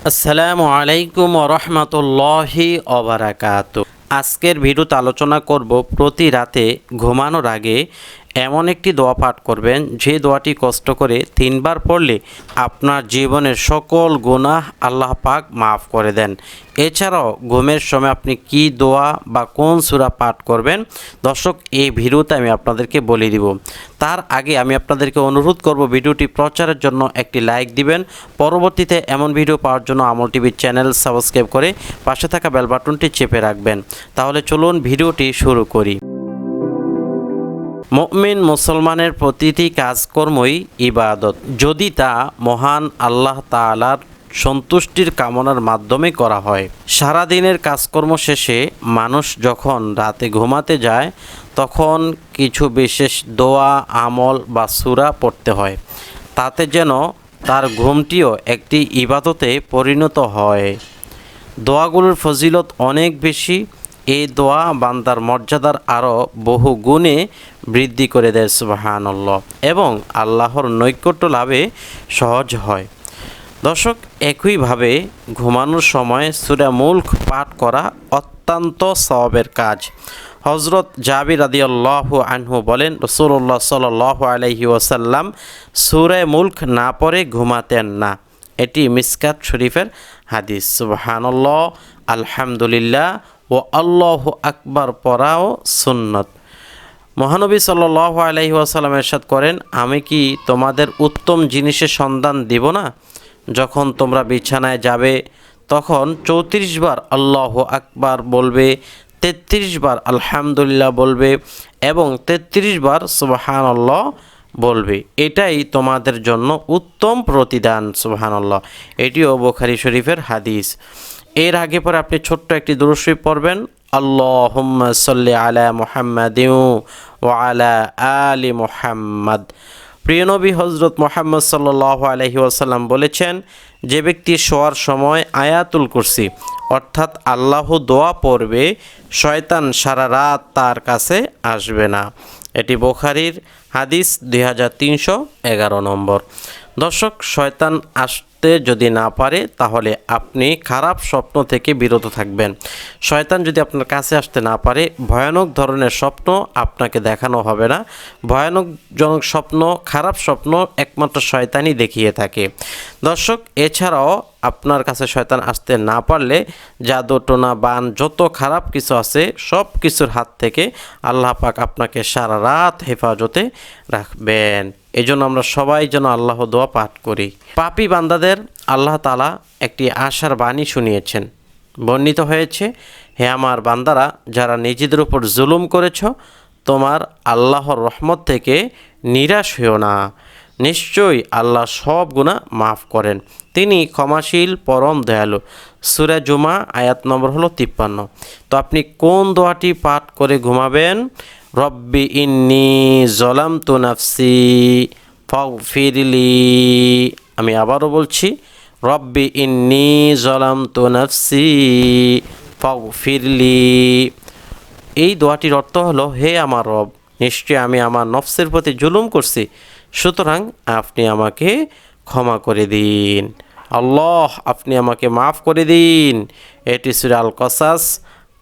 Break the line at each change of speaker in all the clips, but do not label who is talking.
আসসালামু আলাইকুম রহমতুল্লাহি অবরাকাত আজকের ভিডিওতে আলোচনা করব প্রতি রাতে ঘুমানোর আগে এমন একটি দোয়া পাঠ করবেন, যে দোয়াটি কষ্ট করে তিনবার পড়লে আপনার জীবনের সকল গুনাহ আল্লাহ পাক মাফ করে দেন। এছাড়াও ঘুমের সময় আপনি কি দোয়া বা কোন সুরা পাঠ করবেন? দর্শক, এই ভিডিওতে আমি আপনাদেরকে বলে দিব। তার আগে আমি আপনাদেরকে অনুরোধ করব, ভিডিওটি প্রচারের জন্য একটি লাইক দিবেন। পরবর্তীতে এমন ভিডিও পাওয়ার জন্য আমল টিভির চ্যানেল সাবস্ক্রাইব করে পাশে থাকা বেল বাটনটি চেপে রাখবেন। তাহলে চলুন ভিডিওটি শুরু করি। মুমিন মুসলমানের প্রতিটি কাজকর্মই ইবাদত। যদি তা মহান আল্লাহ তাআলার সন্তুষ্টির কামনার মাধ্যমে করা হয়। সারাদিনের কাজকর্ম শেষে মানুষ যখন রাতে ঘুমাতে যায়, তখন কিছু বিশেষ দোয়া, আমল বা সুরা পড়তে হয়। তাতে যেন তার ঘুমটিও একটি ইবাদতে পরিণত হয়। দোয়াগুলোর ফজিলত অনেক বেশি। এই দোয়া বান্দার মর্যাদার আরও বহু গুণে বৃদ্ধি করে দেয়, সুবাহানল্লাহ। এবং আল্লাহর নৈকট্য লাভে সহজ হয়। দর্শক, একইভাবে ঘুমানোর সময় সুরা মুল্ক পাঠ করা অত্যন্ত সবের কাজ। হজরত জাবির আদি আল্লাহ আনহু বলেন রসুল্লাহ সাল আলহি ওসাল্লাম সুরে মুল্ক না পড়ে ঘুমাতেন না। এটি মিসকাত শরীফের হাদিস। সুবাহানল্লাহ, আলহামদুলিল্লাহ ও আল্লাহ আকবার পড়াও সুন্নত। মহানবী সাল্লাহ আলহি আসাল্লাম এরশাদ করেন, আমি কি তোমাদের উত্তম জিনিসের সন্ধান দিব না? যখন তোমরা বিছানায় যাবে, তখন চৌত্রিশ বার আল্লাহ আকবার বলবে, তেত্রিশ বার আলহামদুলিল্লাহ বলবে এবং তেত্রিশ বার সুবাহান আল্লাহ বলবে। এটাই তোমাদের জন্য উত্তম প্রতিদান সুবাহান আল্লাহ এটিও বোখারি শরীফের হাদিস। এর আগে পরে আপনি ছোট্ট একটি দুরুশরীফ পড়বেন আল্লাহ সাল্লি আলা মোহাম্মদ ও আলা আলি মোহাম্মদ। প্রিয় নবী হজরত মোহাম্মদ সাল্লাহ আলহি ওয়াসাল্লাম বলেছেন, যে ব্যক্তি শোয়ার সময় আয়াতুল কুরসি, অর্থাৎ আল্লাহ দোয়া পড়বে, শয়তান সারা রাত তার কাছে আসবে না। এটি বোখারির হাদিস দুই হাজার তিনশো এগারো নম্বর। দর্শক, শয়তান আসতে যদি না পারে, তাহলে আপনি খারাপ স্বপ্ন থেকে বিরত থাকবেন। শয়তান যদি আপনার কাছে আসতে না পারে, ভয়ানক ধরনের স্বপ্ন আপনাকে দেখানো হবে না। ভয়ানকজনক স্বপ্ন, খারাপ স্বপ্ন একমাত্র শয়তানই দেখিয়ে থাকে। দর্শক, এছাড়াও আপনার কাছে শয়তান আসতে না পারলে জাদু, টোনা, বান, যত খারাপ কিছু আছে, সব কিছুর হাত থেকে আল্লাহ পাক আপনাকে সারা রাত হেফাজতে রাখবেন। এই জন্য আমরা সবাই যেন আল্লাহ দোয়া পাঠ করি। পাপি বান্দাদের আল্লাহ তালা একটি আশার বাণী শুনিয়েছেন। বর্ণিত হয়েছে, হে আমার বান্দারা, যারা নিজেদের উপর জুলুম করেছ, তোমার আল্লাহর রহমত থেকে নিরাশ হইও না। নিশ্চয়ই আল্লাহ সব গুণা মাফ করেন। তিনি ক্ষমাশীল, পরম দয়ালু। সুরা জুমা, আয়াত নম্বর হলো তিপ্পান্ন। তো আপনি কোন দোয়াটি পাঠ করে ঘুমাবেন? রব্বি ইন্নি জলাম তু নাফসি ফিরলি আমি আবারও বলছি, রব্বি ইন্নি জলাম তু নাফসি ফিরলি এই দোয়াটির অর্থ হলো, হে আমার রব, নিশ্চয়ই আমি আমার নফসের প্রতি জুলুম করছি। সুতরাং আপনি আমাকে ক্ষমা করে দিন। আল্লাহ, আপনি আমাকে মাফ করে দিন। এটি সুরে আল কসাস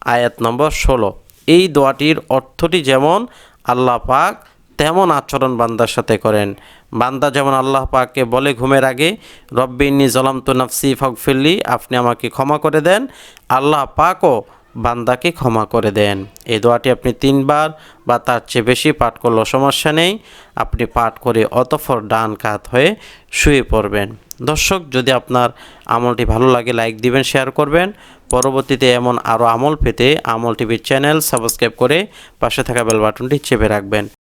আয়াত নম্বর ষোলো। এই দোয়াটির অর্থটি যেমন আল্লাহ পাক, তেমন আচরণ বান্দার সাথে করেন। বান্দা যেমন আল্লাহ পাককে বলে ঘুমের আগে রব্বিনী জলাম তো নফসি ফকফিল্লি আপনি আমাকে ক্ষমা করে দেন। আল্লাহ পাকও বান্দাকে ক্ষমা করে দেন। এই দোয়াটি আপনি তিনবার বা তার চেয়ে বেশি পাঠ করলেও সমস্যা নেই। আপনি পাঠ করে অতফর ডান কাত হয়ে শুয়ে পড়বেন। দর্শক, যদি আপনার আমলটি ভালো লাগে, লাইক দিবেন, শেয়ার করবেন। পরবর্তীতে এমন আরও আমল পেতে আমল টিভির চ্যানেল সাবস্ক্রাইব করে পাশে থাকা বেল বাটনটি চেপে রাখবেন।